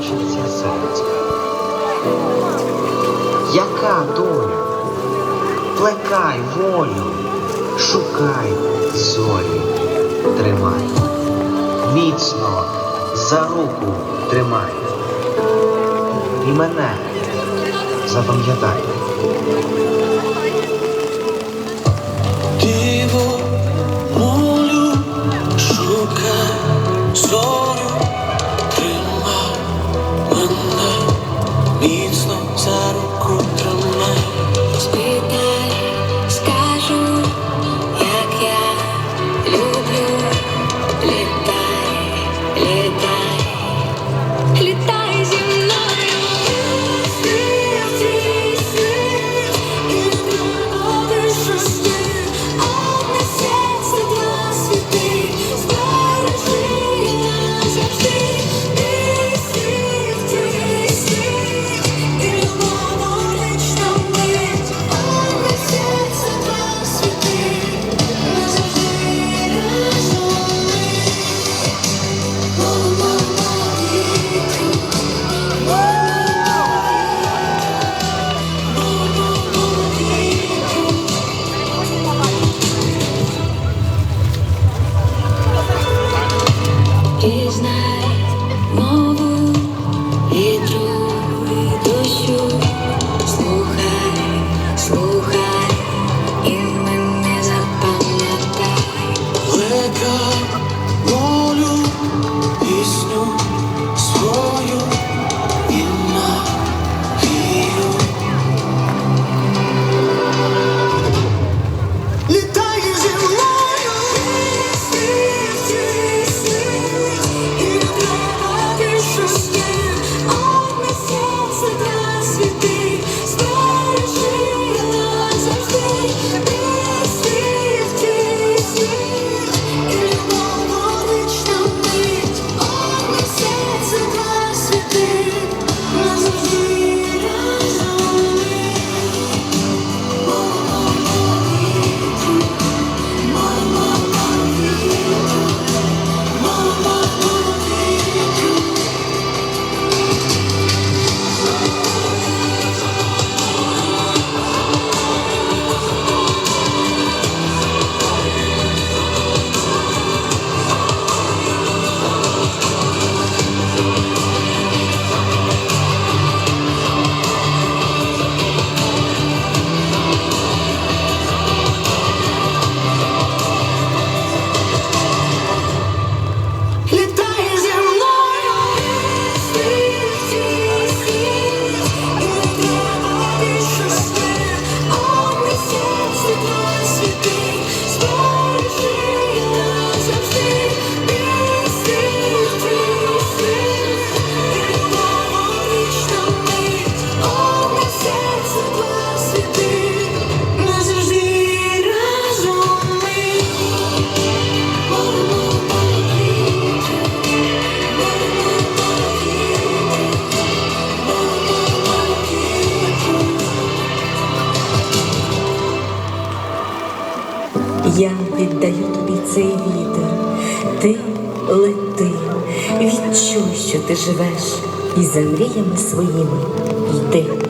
хочеться серця. Яка доля? Плекай волю, шукай зорі, тримай, міцно за руку тримай. І мене запам'ятай. 你的胸 You. Lift Я віддаю тобі цей вітер, ти лети, відчуй, що ти живеш, і за мріями своїми. Йди.